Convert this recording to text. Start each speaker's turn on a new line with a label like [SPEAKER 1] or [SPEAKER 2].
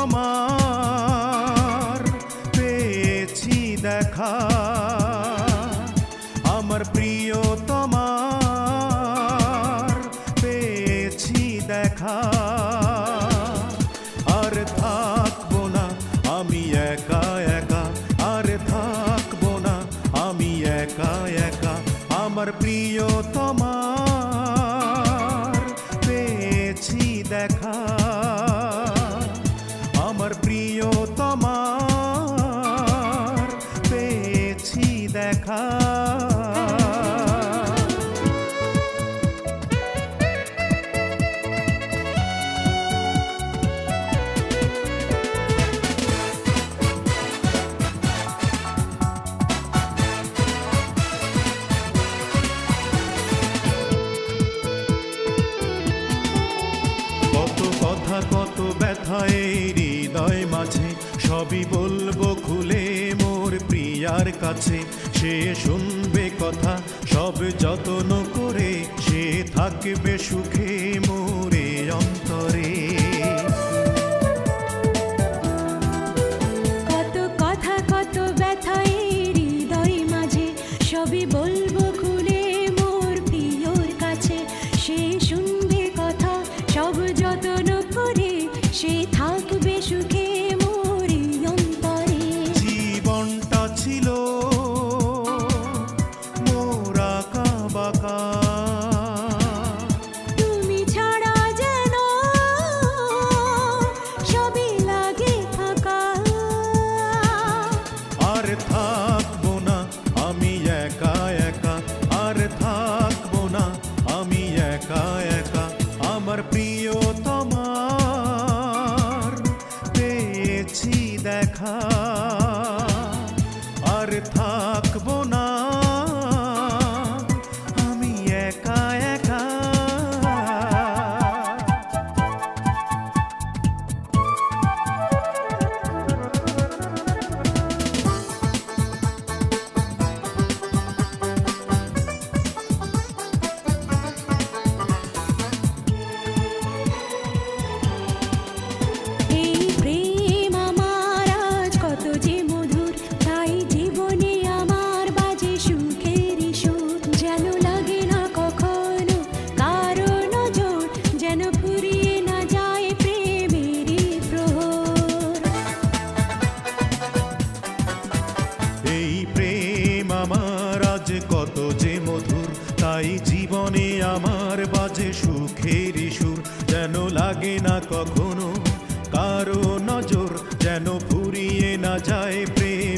[SPEAKER 1] আমার, পেয়েছি দেখা। আমার প্রিয় তোমার পেয়েছি দেখা। আর থাকব না আমি একা একা, আর থাকব না আমি একা একা। আমার প্রিয় তোমার পেয়েছি দেখা।
[SPEAKER 2] কত কথা কত ব্যথা এই হৃদয় মাঝে সবই বলল যার কাছে সে শুনবে কথা সব যত্ন করে সে থাকবে সুখে মোরে অন্তরে। காய যে
[SPEAKER 1] কত যে মধুর, তাই জীবনে আমার বাজে সুখের সুর। যেন লাগে না কখনো কারও নজর, যেন ফুরিয়ে না যায় প্রেম।